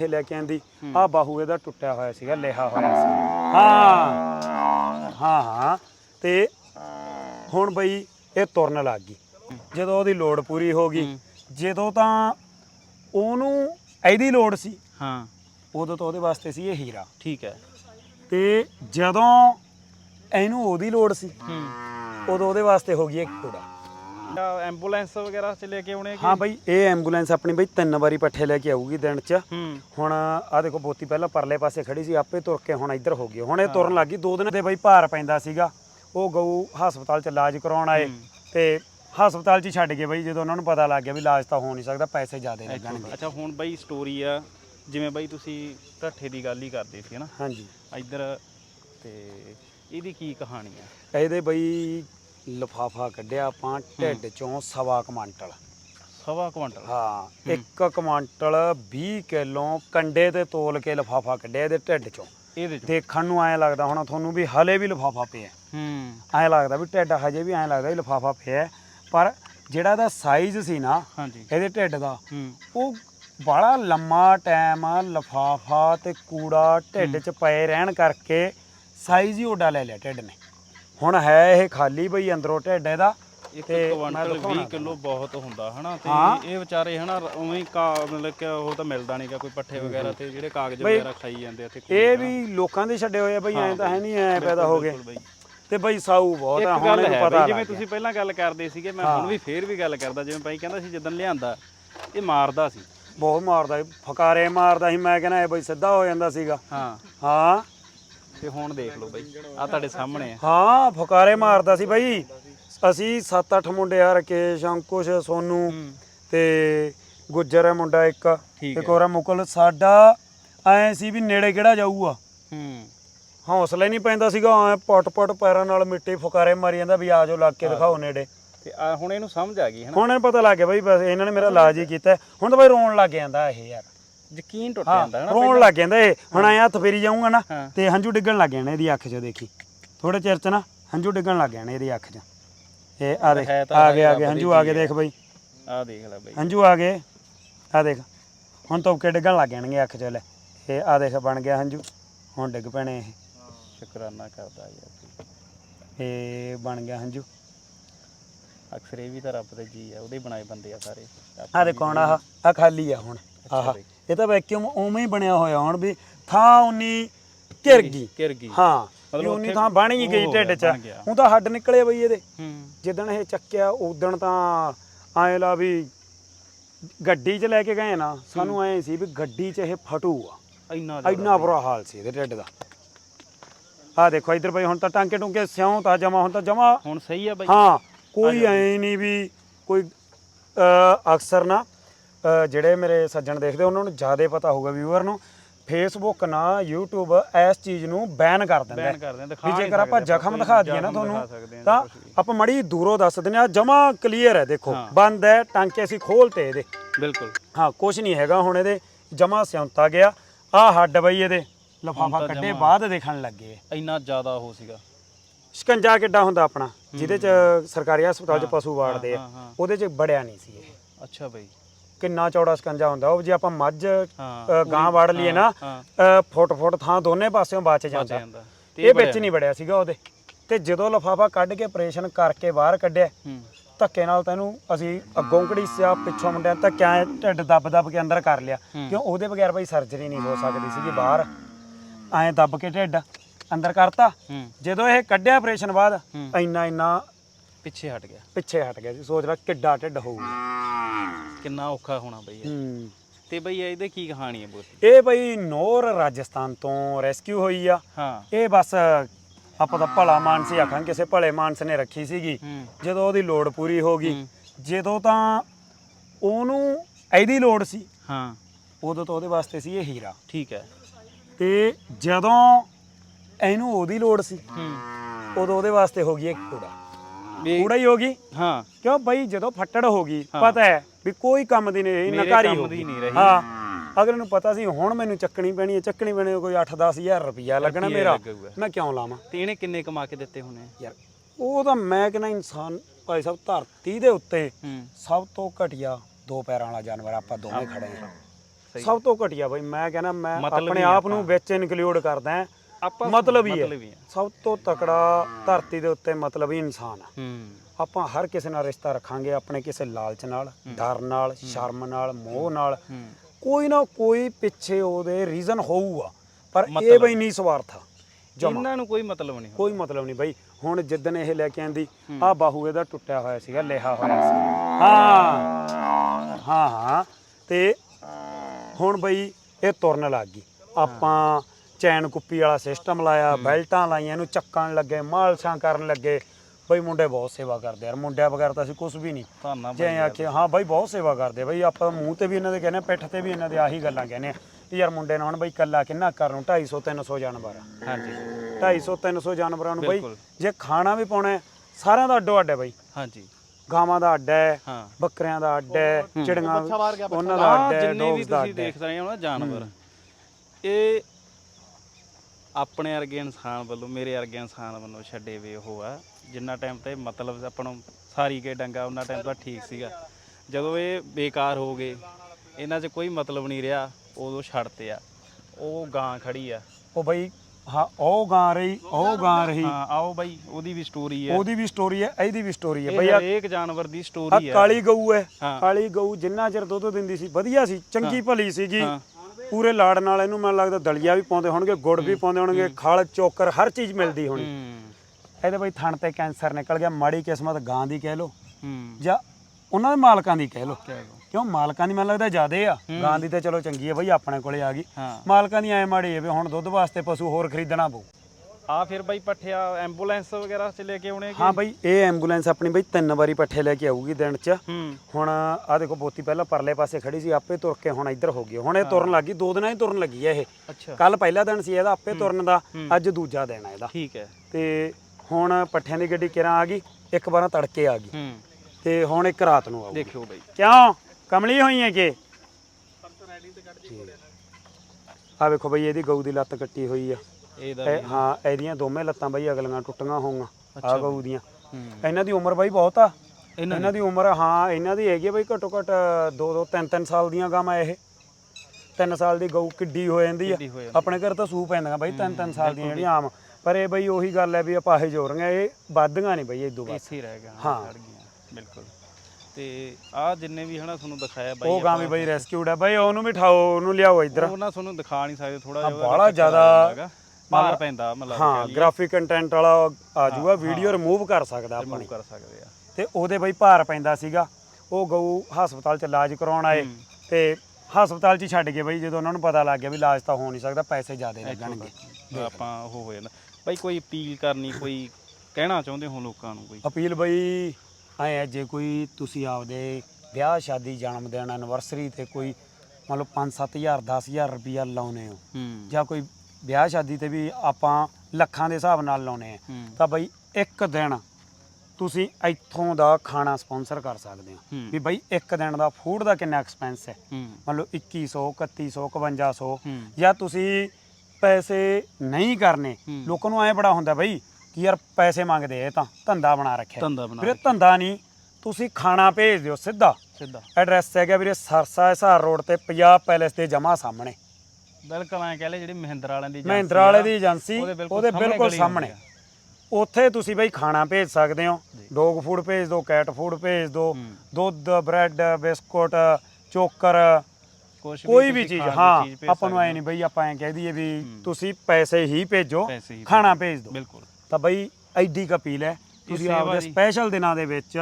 ਇਹ ਲੈ ਕੇ ਆਂਦੀ। ਆ ਬਾਹੂ ਇਹਦਾ ਟੁੱਟਿਆ ਹੋਇਆ ਸੀਗਾ ਲਿਹਾ ਹੋਇਆ ਸੀ। ਹਾਂ। ਹਾਂ ਹਾਂ। ਤੇ ਹੁਣ ਬਈ ਇਹ ਤੁਰਨ ਲੱਗ ਗਈ। ਜਦੋਂ ਉਹਦੀ ਲੋੜ ਪੂਰੀ ਹੋ ਗਈ ਜਦੋਂ ਤਾਂ ਉਹਨੂੰ ਇਹਦੀ ਲੋੜ ਸੀ ਹਾਂ। ਉਦੋਂ ਤਾਂ ਉਹਦੇ ਵਾਸਤੇ ਸੀ ਇਹ ਹੀਰਾ। ਠੀਕ ਹੈ। ਤੇ ਜਦੋਂ ਇਹਨੂੰ ਉਹਦੀ ਲੋੜ ਸੀ ਹੂੰ। ਉਦੋਂ ਉਹਦੇ ਵਾਸਤੇ ਹੋ ਗਈ ਇੱਕ ਕੁੜਾ ਐਂਬੂਲੈਂਸ ਵਗੈਰਾ ਚ ਲੈ ਕੇ ਆਉਣੇ ਕਿ? ਹਾਂ ਬਈ ਇਹ ਐਂਬੂਲੈਂਸ ਆਪਣੀ ਬਈ ਤਿੰਨ ਵਾਰੀ ਪੱਠੇ ਲੈ ਕੇ ਆਊਗੀ ਦਿਨ 'ਚ। ਹੁਣ ਆ ਦੇਖੋ ਬੋਤੀ ਪਹਿਲਾਂ ਪਰਲੇ ਪਾਸੇ ਖੜੀ ਸੀ ਆਪੇ ਤੁਰ ਕੇ ਹੁਣ ਇੱਧਰ ਹੋ ਗਈ। ਹੁਣ ਇਹ ਤੁਰਨ ਲੱਗੀ ਦੋ ਦਿਨ ਤੇ ਬਈ ਭਾਰ ਪੈਂਦਾ ਸੀਗਾ। ਉਹ ਗਊ ਹਸਪਤਾਲ 'ਚ ਇਲਾਜ ਕਰਾਉਣ ਆਏ ਤੇ ਹਸਪਤਾਲ 'ਚ ਛੱਡ ਗਏ ਬਈ। ਜਦੋਂ ਉਹਨਾਂ ਨੂੰ ਪਤਾ ਲੱਗ ਗਿਆ ਵੀ ਇਲਾਜ ਤਾਂ ਹੋ ਨਹੀਂ ਸਕਦਾ ਪੈਸੇ ਜ਼ਿਆਦੇ ਲੱਗਣਗੇ। ਅੱਛਾ ਹੁਣ ਬਈ ਸਟੋਰੀ ਆ ਜਿਵੇਂ ਬਈ ਤੁਸੀਂ ਢੱਠੇ ਦੀ ਗੱਲ ਹੀ ਕਰਦੇ ਸੀ ਹਨਾ? ਹਾਂਜੀ। ਇੱਧਰ ਤੇ ਇਹਦੀ ਕੀ ਕਹਾਣੀ ਆ? ਇਹਦੇ ਬਈ ਲਫਾਫਾ ਕੱਢਿਆ ਆਪਾਂ ਢਿੱਡ 'ਚੋਂ ਸਵਾ ਕਮਾਂਟਲ ਸਵਾ ਕੁਇੰਟਲ ਹਾਂ ਇੱਕ ਕਮਾਂਟਲ 20 ਕਿਲੋ ਕੰਡੇ ਤੇ ਤੋਲ ਕੇ ਲਫਾਫਾ ਕੱਢਿਆ ਇਹਦੇ ਢਿੱਡ 'ਚੋਂ। ਇਹਦੇ ਚ? ਦੇਖਣ ਨੂੰ ਐਂ ਲੱਗਦਾ ਹੁਣ ਤੁਹਾਨੂੰ ਵੀ ਹਲੇ ਵੀ ਲਫਾਫਾ ਪਿਆ। ਹੂੰ। ਐਂ ਲੱਗਦਾ ਵੀ ਢਿੱਡ ਹਜੇ ਵੀ ਐਂ ਲੱਗਦਾ ਵੀ ਲਫਾਫਾ ਪਿਆ। ਪਰ ਜਿਹੜਾ ਇਹਦਾ ਸਾਈਜ਼ ਸੀ ਨਾ ਇਹਦੇ ਢਿੱਡ ਦਾ ਉਹ ਬੜਾ ਲੰਮਾ ਟਾਈਮ ਲਫਾਫਾ ਤੇ ਕੂੜਾ ਢਿੱਡ 'ਚ ਪਏ ਰਹਿਣ ਕਰਕੇ ਸਾਈਜ਼ ਹੀ ਓਡਾ ਲੈ ਲਿਆ ਢਿੱਡ ਨੇ। ਹੁਣ ਹੈ ਇਹ ਖਾਲੀ ਬਈ ਅੰਦਰੋਂ ਢਿੱਡ ਇਹਦਾ ਇੱਕ ਤੇ ਮੈਂ ਕੁਇੰਟਲ ਦਿਖਾਉਣਾ। 20 ਕਿਲੋ ਬਹੁਤ ਹੁੰਦਾ ਹਨਾ? ਤੇ ਹਾਂ। ਇਹ ਵਿਚਾਰੇ ਹਨਾ ਉਵੇਂ ਹੀ ਕਾ ਮਤਲਬ ਕਿ ਉਹ ਤਾਂ ਮਿਲਦਾ ਨਹੀਂਗਾ ਕੋਈ ਪੱਠੇ ਵਗੈਰਾ ਤੇ ਜਿਹੜੇ ਕਾਗਜ਼ ਵਗੈਰਾ ਖਾਈ ਜਾਂਦੇ ਆ ਤੇ ਇਹ ਵੀ ਲੋਕਾਂ ਦੇ ਛੱਡੇ ਹੋਏ ਆ ਬਈ ਐਂ ਤਾਂ ਹੈ ਨਹੀਂ ਐ ਪੈਦਾ ਹੋ ਗਏ। ਬਿਲਕੁਲ ਬਈ। ਤੇ ਬਈ ਸਾਊ ਬਹੁਤ ਇੱਕ ਆ ਹੁਣ ਗੱਲ ਇਹਨੂੰ ਹੈ ਪਤਾ ਬਈ ਜਿਵੇਂ ਲੱਗ ਤੁਸੀਂ ਪਹਿਲਾਂ ਗੱਲ ਕਰਦੇ ਸੀਗੇ ਮੈਂ ਹੁਣ ਵੀ ਫੇਰ ਵੀ ਗੱਲ ਕਰਦਾ ਜਿਵੇਂ ਬਾਈ ਕਹਿੰਦਾ ਸੀ ਜਦੋਂ ਲਿਆਂਦਾ ਇਹ ਮਾਰਦਾ ਸੀ। ਬਹੁਤ ਮਾਰਦਾ ਸੀ ਫਕਾਰੇ ਮਾਰਦਾ ਸੀ ਮੈਂ ਕਹਿੰਦਾ ਇਹ ਬਈ ਸਿੱਧਾ ਹੋ ਜਾਂਦਾ ਸੀਗਾ। ਹਾਂ। ਹਾਂ। ਤੇ ਹੁਣ ਦੇਖ ਲਓ ਬਈ ਆ ਤੁਹਾਡੇ ਸਾਹਮਣੇ ਆ। ਹਾਂ ਫਕਾਰੇ ਮਾਰਦਾ ਸੀ ਬਈ। ਅਸੀਂ 7-8 ਮੁੰਡੇ ਆ ਰਕੇਸ਼ ਅੰਕੁਸ਼ ਸੋਨੂ ਹੂੰ। ਤੇ ਗੁੱਜਰ ਹੈ ਮੁੰਡਾ ਇੱਕ। ਇੱਕ ਹੋਰ ਹੈ ਮੁਕਲ। ਸਾਡਾ ਐ ਸੀ ਵੀ ਨੇੜੇ ਕਿਹੜਾ ਜਾਊਗਾ। ਹੂੰ। ਹੌਸਲਾ ਹੀ ਨਹੀਂ ਪੈਂਦਾ ਸੀਗਾ ਐ ਪਟ ਪਟ ਪੈਰਾਂ ਨਾਲ ਮਿੱਟੀ ਫਕਾਰੇ ਮਾਰੀ ਜਾਂਦਾ ਵੀ ਆ ਜਾਓ ਲੱਗ ਕੇ ਦਿਖਾਓ ਨੇੜੇ। ਤੇ ਹੁਣ ਇਹਨੂੰ ਸਮਝ ਆ ਗਈ ਹਨਾ ਹੁਣ ਇਹਨੂੰ ਪਤਾ ਲੱਗ ਗਿਆ ਬਈ ਬਸ ਇਹਨਾਂ ਨੇ ਮੇਰਾ ਇਲਾਜ ਹੀ ਕੀਤਾ। ਹੈ। ਹੁਣ ਤਾਂ ਬਈ ਰੋਣ ਲੱਗ ਜਾਂਦਾ ਇਹ ਯਾਰ। ਯਕੀਨ ਟੁੱਟ ਹਾਂ ਜਾਂਦਾ ਹਨਾ ਰੋਣ ਲੱਗ ਜਾਂਦਾ ਇਹ। ਹੁਣ ਐ ਹੱਥ ਫੇਰੀ ਜਾਊਂਗਾ ਨਾ ਹਾਂ। ਤੇ ਹੰਝੂ ਡਿੱਗਣ ਲੱਗ ਜਾਣੇ ਇਹਦੀ ਅੱਖ 'ਚ ਦੇਖੀ। ਥੋੜੇ ਚਿਰ 'ਚ ਨਾ ਹੰਝੂ ਡਿੱਗਣ ਲੱਗ ਜਾਣੇ ਇਹਦੀ ਅੱਖ 'ਚ। ਇਹ ਆ ਦੇਖ ਹੈ ਆ ਗਏ ਆ ਗਏ ਦੀ ਹੰਝੂ ਆ ਗਏ ਦੇਖ ਬਈ। ਆ ਦੇਖ ਲੈ ਬਈ। ਹੰਝੂ ਆ ਗਏ ਆ ਦੇਖ। ਹੁਣ ਤੌਕੇ ਡਿੱਗਣ ਲੱਗ ਜਾਣਗੇ ਅੱਖ 'ਚ ਲੈ। ਇਹ ਆ ਦੇਖ ਬਣ ਗਿਆ ਹੰਝੂ ਹੁਣ ਡਿੱਗ ਪੈਣੇ ਇਹ। ਸ਼ੁਕਰਾਨਾ ਕਰਦਾ ਯਾਰ ਇਹ ਬਣ ਗਿਆ ਹੰਝੂ। ਅਕਸਰ ਇਹ ਵੀ ਤਾਂ ਰੱਬ ਦੇ ਜੀ ਆ ਉਹਦੇ ਹੀ ਬਣਾਏ ਬੰਦੇ ਆ ਸਾਰੇ। ਆ ਦੇਖੋ ਹੁਣ ਆਹ ਆ ਖਾਲੀ ਆ ਹੁਣ। ਆਹ। ਇਹ ਤਾਂ ਵੈਕਿਊਮ ਉਵੇਂ ਹੀ ਬਣਿਆ ਹੋਇਆ ਹੁਣ ਵੀ ਥਾਂ ਉਨੀ ਘਿਰ ਗਈ। ਕਿਰ ਗਈ। ਹਾਂ ਮਤਲਬ ਉਨੀ ਥਾਂ ਬਣ ਹੀ ਗਈ ਢਿੱਡ 'ਚ। ਹੁਣ ਤਾਂ ਹੱਡ ਨਿਕਲੇ ਬਈ ਇਹਦੇ। ਜਿੱਦਣ ਇਹ ਚੱਕਿਆ ਉਦਣ ਤਾਂ ਐਂ ਲਾ ਵੀ ਗੱਡੀ 'ਚ ਲੈ ਕੇ ਗਏ ਨਾ ਸਾਨੂੰ ਐਂ ਸੀ ਵੀ ਗੱਡੀ 'ਚ ਇਹ ਫਟੂਗਾ ਇੰਨਾ ਇੰਨਾ ਬੁਰਾ ਹਾਲ ਸੀ ਇਹਦੇ ਢਿੱਡ ਦਾ। ਆ ਦੇਖੋ ਇੱਧਰ ਬਈ ਹੁਣ ਤਾਂ ਟਾਂਕੇ ਟੁੰਕੇ ਸਿਉਂ ਤਾਂ ਜਮਾ ਹੁਣ ਤਾਂ ਜਮਾ ਹੁਣ ਸਹੀ ਆ ਬਈ। ਹਾਂ ਕੋਈ ਐ ਨਹੀਂ ਵੀ ਕੋਈ ਅਕਸਰ ਨਾ ਜਿਹੜੇ ਮੇਰੇ ਸੱਜਣ ਦੇਖਦੇ ਉਹਨਾਂ ਨੂੰ ਜ਼ਿਆਦਾ ਪਤਾ ਹੋਊਗਾ ਵਿਊਅਰ ਨੂੰ ਫੇਸਬੁੱਕ ਨਾ YouTube ਇਸ ਚੀਜ਼ ਨੂੰ ਬੈਨ ਕਰ ਦਿੰਦਾ ਹੈ। ਬੈਨ ਦਿਖਾ ਜੇਕਰ ਆਪਾਂ ਜ਼ਖਮ ਦਿਖਾ ਦਈਏ ਨਾ ਤੁਹਾਨੂੰ ਤਾਂ। ਆਪਾਂ ਮੜੀ ਦੂਰੋਂ ਦੱਸ ਦਿੰਦੇ ਆ ਜਮਾ ਕਲੀਅਰ ਹੈ ਦੇਖੋ ਹਾਂ। ਬੰਦ ਹੈ ਟਾਂਕੇ ਅਸੀਂ ਖੋਲਤੇ ਇਹਦੇ ਬਿਲਕੁਲ ਹਾਂ ਕੁਝ ਨਹੀਂ ਹੈਗਾ ਹੁਣ ਇਹਦੇ ਜਮਾ ਸਿਉਂਤਾ ਗਿਆ ਆ ਹੱਡ ਬਈ ਇਹਦੇ ਲਫਾਫਾ ਕੱਢੇ। ਬਾਅਦ ਦੇਖਣ ਲੱਗੇ ਇੰਨਾ ਜ਼ਿਆਦਾ ਉਹ ਸੀਗਾ ਸ਼ਿਕੰਜਾ ਕਿੱਡਾ ਹੁੰਦਾ ਆਪਣਾ ਜਿਹਦੇ ਚ ਸਰਕਾਰੀ ਹਸਪਤਾਲ ਚ ਹਾਂ, ਪਸ਼ੂ ਵਾੜਦੇ ਆ ਹਾਂ, ਹਾਂ। ਉਹਦੇ ਚ ਬੜਿਆ ਨਹੀਂ ਸੀ ਇਹ ਅੱਛਾ ਬਈ ਕਿੰਨਾ ਚੌੜਾ ਸ਼ਿਕੰਜਾ ਹੁੰਦਾ ਉਹ ਜੇ ਆਪਾਂ ਮੱਝ ਅ, ਗਾਂ ਵਾੜ ਲਈਏ ਨਾ ਅ, ਫੁੱਟ ਫੁੱਟ ਥਾਂ ਦੋਨੇ ਪਾਸਿਓਂ ਬਚ ਜਾਂਦਾ। ਇਹ ਵਿੱਚ ਨਹੀਂ ਵੜਿਆ ਸੀਗਾ ਉਹਦੇ। ਤੇ ਜਦੋਂ ਲਫਾਫਾ ਕੱਢ ਕੇ ਆਪਰੇਸ਼ਨ ਕਰਕੇ ਬਾਹਰ ਕੱਢਿਆ ਹੂੰ। ਧੱਕੇ ਨਾਲ ਤੈਨੂੰ ਅਸੀਂ ਅੱਗੋਂ ਘੜੀਸਿਆ ਪਿੱਛੋਂ ਮੁੰਡਿਆਂ ਧੱਕਿਆਂ ਐਂ ਢਿੱਡ ਦੱਬ ਦੱਬ ਕੇ ਅੰਦਰ ਕਰ ਲਿਆ। ਕਿਉਂ? ਉਹਦੇ ਬਗੈਰ ਬਈ ਸਰਜਰੀ ਨਹੀਂ ਹੋ ਸਕਦੀ ਸੀਗੀ ਬਾਹਰ। ਐਂ ਦੱਬ ਕੇ ਢਿੱਡ ਅੰਦਰ ਕਰਤਾ। ਹੂੰ। ਜਦੋਂ ਇਹ ਕੱਢਿਆ ਆਪਰੇਸ਼ਨ ਬਾਅਦ। ਇੰਨਾ ਇੰਨਾ ਪਿੱਛੇ ਹਟ ਗਿਆ। ਪਿੱਛੇ ਹਟ ਗਿਆ ਸੋਚ ਲੈ ਕਿੱਡਾ ਢਿੱਡ ਹੋਊਗਾ ਕਿੰਨਾ ਔਖਾ ਹੋਣਾ ਬਈ ਇਹ। ਹੂੰ। ਤੇ ਬਈ ਇਹਦੇ ਕੀ ਕਹਾਣੀ ਹੈ ਬੋਤੀ ਇਹ ਬਈ ਨੋਰ ਰਾਜਸਥਾਨ ਤੋਂ ਰੈਸਕਿਊ ਹੋਈ ਆ। ਹਾਂ। ਇਹ ਬਸ ਆਪਾਂ ਤਾਂ ਭਲਾ ਮਾਨਸ ਹੀ ਆਖਾਂ ਕਿਸੇ ਭਲੇ ਮਾਨਸ ਨੇ ਰੱਖੀ ਸੀਗੀ। ਹੂੰ। ਜਦੋਂ ਉਹਦੀ ਲੋੜ ਪੂਰੀ ਹੋ ਗਈ ਹੂੰ। ਜਦੋਂ ਤਾਂ ਉਹਨੂੰ ਇਹਦੀ ਲੋੜ ਸੀ ਹਾਂ। ਉਦੋਂ ਤਾਂ ਉਹਦੇ ਵਾਸਤੇ ਸੀ ਇਹ ਹੀਰਾ। ਠੀਕ ਹੈ। ਤੇ ਜਦੋਂ ਇਹਨੂੰ ਉਹਦੀ ਲੋੜ ਸੀ ਹੂੰ। ਉਦੋਂ ਉਹਦੇ ਵਾਸਤੇ ਹੋ ਗਈ ਇੱਕ ਕੂੜਾ ਕੂੜਾ ਹੀ ਹੋ ਗਈ? ਹਾਂ। ਕਿਉਂ ਬਈ ਜਦੋਂ ਫੱਟੜ ਹੋ ਗਈ ਹਾਂ। ਪਤਾ ਹੈ ਵੀ ਕੋਈ ਕੰਮ ਦੀ ਨਹੀਂ ਨਕਾਰੀ ਹੋ। ਹਾਂ। ਅਗਰ ਨੂੰ ਪਤਾ ਸੀ ਹੁਣ ਮੈਨੂੰ ਚੱਕਣੀ ਪੈਣੀ ਹੈ ਚੱਕਣੀ ਪੈਣੀ ਕੋਈ 8-10 ਹਜ਼ਾਰ ਰੁਪਈਆ ਲੱਗਣਾ ਮੇਰਾ। ਮੈਂ ਕਿਉਂ ਲਾਵਾਂ? ਤੇ ਇਹਨੇ ਕਿੰਨੇ ਕਮਾ ਕੇ ਦਿੱਤੇ ਹੋਣੇ? ਯਾਰ ਉਹ ਤਾਂ ਮੈਂ ਕਹਿੰਦਾ ਇਨਸਾਨ ਭਾਈ ਸਾਹਿਬ ਧਰਤੀ ਦੇ ਉੱਤੇ ਸਭ ਤੋਂ ਘਟੀਆ ਦੋ ਪੈਰਾਂ ਵਾਲਾ ਜਾਨਵਰ ਆਪਾਂ ਦੋਵੇਂ ਖੜੇ ਹਾਂ। ਸਭ ਤੋਂ ਘਟੀਆ ਬਈ ਮੈਂ ਕਹਿੰਦਾ ਮੈਂ ਆਪਣੇ ਆਪ ਨੂੰ। ਵਿੱਚ ਇਨਕਲੂਡ ਕਰਦਾ। ਆਪਾਂ ਮਤਲਬ ਹੀ। ਹੈ। ਸਭ ਤੋਂ ਤਕੜਾ ਧਰਤੀ ਦੇ ਉੱਤੇ ਮਤਲਬ ਹੀ ਇਨਸਾਨ ਆ। ਆਪਾਂ ਹਰ ਕਿਸੇ ਨਾਲ ਰਿਸ਼ਤਾ ਰੱਖਾਂਗੇ ਆਪਣੇ ਕਿਸੇ ਲਾਲਚ ਨਾਲ ਡਰ ਨਾਲ ਸ਼ਰਮ ਨਾਲ ਮੋਹ ਨਾਲ। ਕੋਈ ਨਾ ਕੋਈ ਪਿੱਛੇ ਉਹਦੇ ਰੀਜ਼ਨ ਹੋਊਗਾ। ਪਰ ਇਹ। ਬਈ ਨਹੀਂ ਸਵਾਰਥ ਇਹਨਾਂ ਨੂੰ ਕੋਈ ਮਤਲਬ ਨਹੀਂ ਕੋਈ ਮਤਲਬ ਨਹੀਂ ਬਈ। ਹੁਣ ਜਿੱਦਣ ਇਹ ਲੈ ਕੇ ਆਂਦੀ ਆ ਬਾਹੂ ਇਹਦਾ ਟੁੱਟਿਆ ਹੋਇਆ ਸੀਗਾ ਲਿਆ ਹੋਇਆ ਸੀ। ਹਾਂ। ਹਾਂ ਹਾਂ। ਤੇ ਹੁਣ ਬਈ ਇਹ ਤੁਰਨ ਲੱਗ ਗਈ। ਆਪਾਂ ਚੈਨ ਕੁੱਪੀ ਵਾਲਾ ਸਿਸਟਮ ਲਾਇਆ ਬੈਲਟਾਂ ਲਾਈਆਂ ਇਹਨੂੰ ਚੱਕਣ ਲੱਗੇ ਮਾਲਸ਼ਾਂ ਕਰਨ ਲੱਗੇ। ਬਈ ਮੁੰਡੇ ਬਹੁਤ ਸੇਵਾ ਕਰਦੇ ਯਾਰ ਮੁੰਡਿਆਂ ਬਗੈਰ ਤਾਂ ਅਸੀਂ ਕੁਝ ਵੀ ਨਹੀਂ। ਜੇ ਆਖੇ ਹਾਂ ਬਾਈ ਬਹੁਤ ਸੇਵਾ ਕਰਦੇ ਬਈ ਆਪਾਂ ਮੂੰਹ ਤੇ ਵੀ ਇਹਨਾਂ ਦੇ ਕਹਿੰਦੇ ਪਿੱਠ ਤੇ ਵੀ ਇਹਨਾਂ ਦੇ ਆਹੀ ਗੱਲਾਂ ਕਹਿੰਦੇ ਆ ਵੀ ਯਾਰ ਮੁੰਡੇ ਨਾਲ ਹੁਣ ਬਈ ਕੱਲਾ ਕਿੰਨਾ ਕਰਨ 250 300 ਜਾਨਵਰ ਹਾਂਜੀ। 250 300 ਜਾਨਵਰਾਂ ਨੂੰ ਬਈ। ਜੇ ਖਾਣਾ ਵੀ ਪਾਉਣਾ ਸਾਰਿਆਂ ਦਾ ਅੱਡੋ ਅੱਡ ਹੈ ਬਈ। ਹਾਂਜੀ। ਗਾਵਾਂ ਦਾ ਅੱਡ ਹੈ ਬੱਕਰਿਆਂ ਦਾ ਅੱਡ ਹੈ ਚਿੜੀਆਂ ਉਹਨਾਂ ਦਾ ਅੱਡ ਹੈ ਜਿੰਨੇ ਵੀ ਤੁਸੀਂ ਦੇਖ ਰਹੇ ਹੋ ਨਾ ਜਾਨਵਰ ਇਹ ਆਪਣੇ ਵਰਗੇ ਇਨਸਾਨ ਵੱਲੋਂ ਮੇਰੇ ਵਰਗੇ ਇਨਸਾਨ ਵੱਲੋਂ ਛੱਡੇ ਵੇ ਉਹ ਆ। ਜਿੰਨਾ ਟਾਈਮ ਤੇ ਮਤਲਬ ਆਪਾਂ ਨੂੰ ਸਾਰੀ ਕੇ ਡੰਗਾ ਉਹਨਾਂ ਟਾਈਮ ਤਾਂ ਠੀਕ ਸੀਗਾ। ਜਦੋਂ ਇਹ ਬੇਕਾਰ ਹੋ ਗਏ ਇਹਨਾਂ 'ਚ ਕੋਈ ਮਤਲਬ ਨਹੀਂ ਰਿਹਾ ਉਦੋਂ ਛੱਡਤੇ ਆ। ਉਹ ਗਾਂ ਖੜੀ ਆ। ਉਹ ਬਈ ਹਾਂ ਉਹ ਗਾਂ ਰਹੀ ਉਹ ਗਾਂ ਰਹੀ। ਹਾਂ ਆਓ ਬਾਈ ਉਹਦੀ ਵੀ ਸਟੋਰੀ ਹੈ ਉਹਦੀ ਵੀ ਸਟੋਰੀ ਹੈ ਇਹਦੀ ਵੀ ਸਟੋਰੀ ਹੈ ਬਈ ਆ ਹਰੇਕ ਜਾਨਵਰ ਦੀ ਸਟੋਰੀ ਹੈ ਕਾਲੀ ਗਊ ਹੈ। ਕਾਲੀ ਗਊ ਜਿੰਨਾ ਚਿਰ ਦੁੱਧ ਦਿੰਦੀ ਸੀ ਵਧੀਆ ਸੀ ਚੰਗੀ ਭਲੀ ਸੀਗੀ। ਪੂਰੇ ਲਾੜ ਨਾਲ ਇਹਨੂੰ ਮੈਨੂੰ ਲੱਗਦਾ ਦਲੀਆ ਵੀ ਪਾਉਂਦੇ ਹੋਣਗੇ ਗੁੜ ਵੀ ਪਾਉਂਦੇ ਹੋਣਗੇ ਖਲ ਚੋਕਰ ਹਰ ਚੀਜ਼ ਮਿਲਦੀ ਹੋਣੀ। ਇਹਦੇ ਬਈ ਥਣ ਤੇ ਕੈਂਸਰ ਨਿਕਲ ਗਿਆ ਮਾੜੀ ਕਿਸਮਤ ਗਾਂ ਦੀ ਕਹਿ ਲੋ ਜਾਂ ਉਹਨਾਂ ਦੇ ਮਾਲਕਾਂ ਦੀ ਕਹਿ ਲੋ। ਕਿਉਂ? ਮਾਲਕਾਂ ਦੀ ਮੈਨੂੰ ਲੱਗਦਾ ਜ਼ਿਆਦੇ ਆ। ਗਾਂ ਦੀ ਤੇ ਚਲੋ ਚੰਗੀ ਹੈ ਬਈ ਆਪਣੇ ਕੋਲੇ ਆ ਗਈ। ਮਾਲਕਾਂ ਦੀ ਐ ਮਾੜੀ ਹੈ ਵੀ ਹੁਣ ਦੁੱਧ ਵਾਸਤੇ ਪਸ਼ੂ ਹੋਰ ਖਰੀਦਣਾ ਪਊ। ਆ ਫਿਰ ਬਾਈ ਪੱਠਿਆ ਐਂਬੂਲੈਂਸ ਵਗੈਰਾ ਚ ਲੈ ਕੇ ਆਉਣੇ ਕਿ ਹਾਂ ਬਈ ਇਹ ਐਂਬੂਲੈਂਸ ਆਪਣੀ ਬਈ ਤਿੰਨ ਵਾਰੀ ਪੱਠੇ ਲੈ ਕੇ ਆਊਗੀ ਦਿਨ 'ਚ। ਹੂੰ। ਹੁਣ ਆ ਦੇਖੋ ਬੋਤੀ ਪਹਿਲਾਂ ਪਰਲੇ ਪਾਸੇ ਖੜੀ ਸੀ ਆਪੇ ਤੁਰ ਕੇ ਹੁਣ ਇੱਧਰ ਹੋ ਗਈ। ਹੁਣ ਇਹ ਤੁਰਨ ਲੱਗੀ ਦੋ ਦਿਨਾਂ ਹੀ ਤੁਰਨ ਲੱਗੀ ਹੈ ਇਹ। ਅੱਛਾ। ਕੱਲ ਪਹਿਲਾ ਦਿਨ ਸੀ ਇਹਦਾ ਆਪੇ ਤੁਰਨ ਦਾ ਅੱਜ ਦੂਜਾ ਦਿਨ ਹੈ ਇਹਦਾ। ਠੀਕ ਹੈ। ਤੇ ਹੁਣ ਪੱਠਿਆਂ ਦੀ ਗੱਡੀ ਕਿਰਾਂ ਆ ਗਈ ਇੱਕ ਵਾਰਾਂ ਤੜਕੇ ਆ ਗਈ। ਹੂੰ। ਤੇ ਹੁਣ ਇੱਕ ਰਾਤ ਨੂੰ ਆਊਗੀ। ਦੇਖਿਓ ਬਾਈ। ਕਿਉਂ? ਕਮਲੀ ਹੋਈ ਹੈ ਕਿ? ਆ ਵੇਖੋ ਬਈ ਇਹਦੀ ਗਊ ਦੀ ਲੱਤ ਕੱਟੀ ਹੋਈ ਆ। ਇਹਦਾ ਇਹ ਹਾਂ ਇਹਦੀਆਂ ਦੋਵੇਂ ਲੱਤਾਂ ਬਈ ਅਗਲੀਆਂ ਟੁੱਟੀਆਂ ਹੋਊਗੀਆਂ ਆ ਗਊ ਦੀਆਂ। ਇਹਨਾਂ ਦੀ ਉਮਰ ਬਾਈ ਬਹੁਤ ਆ। ਇਹਨਾਂ ਦੀ? ਉਮਰ ਹਾਂ ਇਹਨਾਂ ਦੀ ਹੈਗੀ ਆ ਬਈ ਘੱਟੋ ਘੱਟ 2 2 3 3 ਸਾਲ ਦੀਆਂ ਗਾਵਾਂ ਇਹ। 3 ਸਾਲ ਦੀ ਗਊ ਕਿੱਡੀ ਹੋ ਜਾਂਦੀ ਆ। ਹੋ ਆਪਣੇ ਘਰ ਤਾਂ ਸੂ ਪੈਂਦੀਆਂ ਬਾਈ 3 3 ਸਾਲ ਦੀਆਂ ਜਿਹੜੀਆਂ ਆਮ। ਪਰ ਇਹ ਬਈ ਉਹੀ ਗੱਲ ਹੈ ਵੀ ਆਪਾਹੇ ਜੋ ਰਹੀਆਂ ਇਹ ਵੱਧਦੀਆਂ ਨਹੀਂ ਬਈ ਇਦੋਂ ਬਾਅਦ ਇੱਥੇ ਹੀ ਰਹਿ ਗਿਆ ਹਾਂ। ਖੜ ਗਈਆਂ ਬਿਲਕੁਲ। ਤੇ ਆ ਜਿੰਨੇ ਵੀ ਹਨਾ ਤੁਹਾਨੂੰ ਦਿਖਾਇਆ ਬਾਈ ਉਹ ਗਾਂ ਵੀ ਬਈ ਰੈਸਕਿਊਡ ਹੈ ਬਈ ਉਹਨੂੰ ਵੀ ਠਾਓ ਉਹਨੂੰ ਲਿਆਓ ਇੱਧਰ। ਉਹ ਨਾ ਤੁਹਾਨੂੰ ਦਿਖਾ ਨਹੀਂ ਸਕਦੇ ਥੋੜਾ ਜਿਹਾ ਬਾਹਲਾ ਜ਼ਿਆਦਾ ਮਾਰ ਪੈਂਦਾ ਮਤਲਬ ਹਾਂ ਗ੍ਰਾਫਿਕ ਕੰਟੈਂਟ ਵਾਲਾ ਆ ਜਾਊਗਾ ਵੀਡੀਓ ਰਿਮੂਵ ਕਰ ਸਕਦਾ ਰਿਮੂਵ ਆਪਣੀ ਕਰ ਸਕਦੇ ਆ। ਤੇ ਉਹਦੇ ਬਈ ਭਾਰ ਪੈਂਦਾ ਸੀਗਾ ਉਹ ਗਊ ਹਸਪਤਾਲ ਚ ਇਲਾਜ ਕਰਾਉਣ ਆਏ ਤੇ ਹਸਪਤਾਲ ਚ ਹੀ ਛੱਡ ਗਏ ਬਈ ਜਦੋਂ ਉਹਨਾਂ ਨੂੰ ਪਤਾ ਲੱਗ ਗਿਆ ਵੀ ਇਲਾਜ ਤਾਂ ਹੋ ਨਹੀਂ ਸਕਦਾ ਪੈਸੇ ਜ਼ਿਆਦਾ ਲੱਗਣਗੇ। ਆਪਾਂ ਉਹ ਹੋ ਜਾਂਦਾ। ਬਾਈ ਕੋਈ ਅਪੀਲ ਕਰਨੀ ਕੋਈ ਕਹਿਣਾ ਚਾਹੁੰਦੇ ਹੋ ਲੋਕਾਂ ਨੂੰ ਕੋਈ ਅਪੀਲ ਬਈ ਐ ਜੇ ਕੋਈ ਤੁਸੀਂ ਆਪਦੇ ਵਿਆਹ ਸ਼ਾਦੀ ਜਨਮ ਦਿਨ ਐਨਵਰਸਰੀ ਤੇ ਕੋਈ ਮੰਨ ਲਓ 5-7000 10000 ਰੁਪਿਆ ਲਾਉਨੇ ਹੂੰ। ਜਾਂ ਕੋਈ ਵਿਆਹ ਸ਼ਾਦੀ ਤੇ ਵੀ ਆਪਾਂ ਲੱਖਾਂ ਦੇ ਹਿਸਾਬ ਨਾਲ ਲਾਉਨੇ ਆ ਹੂੰ। ਤਾਂ ਬਈ ਇੱਕ ਦਿਨ ਤੁਸੀਂ ਇੱਥੋਂ ਦਾ ਖਾਣਾ ਸਪਾਂਸਰ ਕਰ ਸਕਦੇ ਹੋ। ਹੂੰ। ਵੀ ਬਈ ਇੱਕ ਦਿਨ ਦਾ ਫੂਡ ਦਾ ਕਿੰਨਾ ਐਕਸਪੈਂਸ ਹੈ। ਹੂੰ। ਮੰਨ ਲਓ 2100 3100 5100 ਹੂੰ। ਜਾਂ ਤੁਸੀਂ ਪੈਸੇ ਨਹੀਂ ਕਰਨੇ ਹੂੰ। ਲੋਕਾਂ ਨੂੰ ਐ ਬੜਾ ਹੁੰਦਾ ਬਈ ਕਿ ਯਾਰ ਪੈਸੇ ਮੰਗਦੇ ਇਹ ਤਾਂ ਧੰਦਾ ਬਣਾ ਰੱਖਿਆ। ਧੰਦਾ ਬਣਾ ਵੀਰੇ ਧੰਦਾ ਨਹੀਂ ਤੁਸੀਂ ਖਾਣਾ ਭੇਜ ਦਿਓ ਸਿੱਧਾ। ਸਿੱਧਾ। ਐਡਰੈਸ ਹੈਗਾ ਵੀਰੇ ਸਰਸਾ ਹਿਸਾਰ ਰੋਡ ਤੇ ਪੰਜਾਬ ਪੈਲੇਸ ਦੇ ਜਮਾ ਸਾਹਮਣੇ। ਬਿਲਕੁਲ ਐ ਕਹ ਲੈ ਜਿਹੜੀ ਮਹਿੰਦਰਾ ਵਾਲਿਆਂ ਦੀ ਮਹਿੰਦਰਾ ਵਾਲੇ ਦੀ ਏਜੰਸੀ ਉਹਦੇ ਬਿਲਕੁਲ ਸਾਹਮਣੇ ਉੱਥੇ ਤੁਸੀਂ ਬਈ ਖਾਣਾ ਭੇਜ ਸਕਦੇ ਹੋ ਡੌਗ ਫੂਡ ਭੇਜ ਦਿਓ ਕੈਟ ਫੂਡ ਭੇਜ ਦਿਓ। ਦੁੱਧ ਬ੍ਰੈਡ ਬਿਸਕੁਟ ਚੋਕਰ ਕੋਈ ਵੀ ਚੀਜ਼ ਹਾਂ ਆਪਾਂ ਨੂੰ ਐ ਨਹੀਂ ਬਈ ਆਪਾਂ ਐ ਕਹਿ ਦਈਏ ਵੀ ਤੁਸੀਂ ਪੈਸੇ ਹੀ ਭੇਜੋ ਖਾਣਾ ਭੇਜ ਦਿਓ ਬਿਲਕੁਲ। ਤਾਂ ਬਈ ਐਡੀ ਕੁ ਅਪੀਲ ਹੈ ਤੁਸੀਂ ਆਪਦੇ। ਸਪੈਸ਼ਲ ਦਿਨਾਂ ਦੇ ਵਿੱਚ।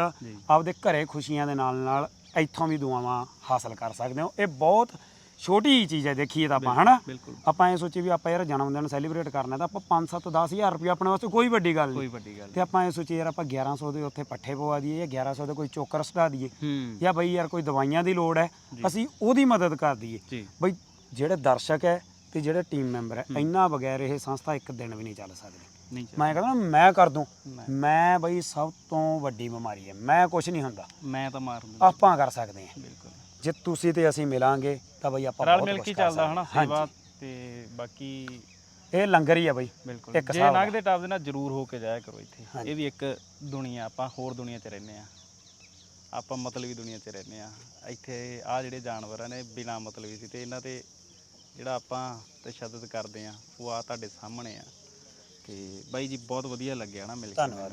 ਆਪਦੇ ਘਰੇ ਖੁਸ਼ੀਆਂ ਦੇ ਨਾਲ ਨਾਲ ਇੱਥੋਂ ਵੀ ਦੁਆਵਾਂ ਹਾਸਲ ਕਰ ਸਕਦੇ ਹੋ। ਇਹ ਬਹੁਤ ਛੋਟੀ ਜਿਹੀ ਚੀਜ਼ ਹੈ ਦੇਖੀਏ ਤਾਂ ਆਪਾਂ ਹਨਾ? ਬਿਲਕੁਲ। ਆਪਾਂ ਐ ਸੋਚੀ ਵੀ ਆਪਾਂ ਯਾਰ ਜਨਮ ਦਿਨ ਸੈਲੀਬ੍ਰੇਟ ਕਰਨਾ ਤਾਂ ਆਪਾਂ 5 7 10000 ਰੁਪਏ ਆਪਣੇ ਵਾਸਤੇ ਕੋਈ ਵੱਡੀ ਗੱਲ ਕੋਈ ਨਹੀਂ ਵੱਡੀ ਗੱਲ ਤੇ ਆਪਾਂ ਐ ਸੋਚੀ ਯਾਰ ਆਪਾਂ 1100 ਦੇ ਉੱਥੇ ਪੱਠੇ ਪਵਾ ਦਈਏ ਜਾਂ 1100 ਦੇ ਕੋਈ ਚੋਕਰ ਸਟਾ ਦਈਏ ਹੂੰ। ਜਾਂ ਬਈ ਯਾਰ ਕੋਈ ਦਵਾਈਆਂ ਦੀ ਲੋੜ ਹੈ ਅਸੀਂ ਉਹਦੀ ਮਦਦ ਕਰ ਦਈਏ। ਜੀ। ਬਈ ਜਿਹੜੇ ਦਰਸ਼ਕ ਹੈ ਤੇ ਜਿਹੜੇ ਟੀਮ ਮੈਂਬਰ ਹੈ ਇੰਨਾ ਬਗੈਰ ਇਹ ਸੰਸਥਾ ਇੱਕ ਦਿਨ ਵੀ ਨਹੀਂ ਚੱਲ ਸਕਦੀ। ਨਹੀਂ ਚੱਲ ਮੈਂ ਕਹਿੰਦਾ ਮੈਂ ਕਰ ਦੂੰ। ਮੈਂ- ਮੈਂ ਬਈ ਸਭ ਤੋਂ ਵੱਡੀ ਬਿਮਾਰੀ ਹੈ ਮੈਂ ਕੁਝ ਨਹੀਂ ਹੁੰਦਾ। ਮੈਂ ਤਾਂ ਮਾਰ ਦੂੰਗਾ। ਆਪਾਂ ਕਰ ਸਕਦੇ ਹਾਂ। ਬਿਲਕੁਲ। ਜੇ ਤੁਸੀਂ ਤੇ ਅਸੀਂ ਮਿਲਾਂਗੇ ਤਾਂ ਬਈ ਆਪਾਂ ਰਲ ਮਿਲ ਕੇ ਚੱਲਦਾ ਹਨਾ। ਸੇਵਾ ਤੇ ਬਾਕੀ ਇਹ ਲੰਗਰ ਹੀ ਆ ਬਈ ਬਿਲਕੁਲ। ਇੱਕ ਜੇ ਨਗ ਦੇ ਟਾਪ ਦੇ ਨਾਲ ਜ਼ਰੂਰ ਹੋ ਕੇ ਜਾਇਆ ਕਰੋ ਇੱਥੇ। ਇਹ ਵੀ ਇੱਕ ਦੁਨੀਆ ਆਪਾਂ ਹੋਰ ਦੁਨੀਆ 'ਚ ਰਹਿੰਦੇ ਆ ਆਪਾਂ ਮਤਲਬੀ ਦੁਨੀਆ 'ਚ ਰਹਿੰਦੇ ਆ ਇੱਥੇ ਆ ਜਿਹੜੇ ਜਾਨਵਰ ਨੇ ਬਿਨਾ ਮਤਲਬੀ ਸੀ ਤੇ ਇਹਨਾਂ ਤੇ ਜਿਹੜਾ ਆਪਾਂ ਤਸ਼ੱਦਦ ਕਰਦੇ ਆ ਉਹ ਆ ਤੁਹਾਡੇ ਸਾਹਮਣੇ ਆ। ਤੇ ਬਾਈ ਜੀ ਬਹੁਤ ਵਧੀਆ ਲੱਗਿਆ ਨਾ ਮਿਲ ਕੇ ਧੰਨਵਾਦ।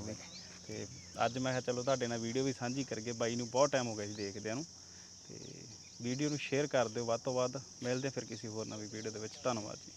ਤੇ ਅੱਜ ਮੈਂ ਕਿਹਾ ਚਲੋ ਤੁਹਾਡੇ ਨਾਲ ਵੀਡੀਓ ਵੀ ਸਾਂਝੀ ਕਰਕੇ ਬਾਈ ਨੂੰ ਬਹੁਤ ਟਾਈਮ ਹੋ ਗਿਆ ਸੀ ਦੇਖਦਿਆਂ ਨੂੰ। ਤੇ ਵੀਡੀਓ ਨੂੰ ਸ਼ੇਅਰ ਕਰ ਦਿਓ। ਵੱਧ ਤੋਂ ਵੱਧ ਮਿਲਦੇ ਫਿਰ ਕਿਸੇ ਹੋਰ ਨਵੀਂ ਵੀਡੀਓ ਦੇ ਵਿੱਚ। ਧੰਨਵਾਦ ਜੀ।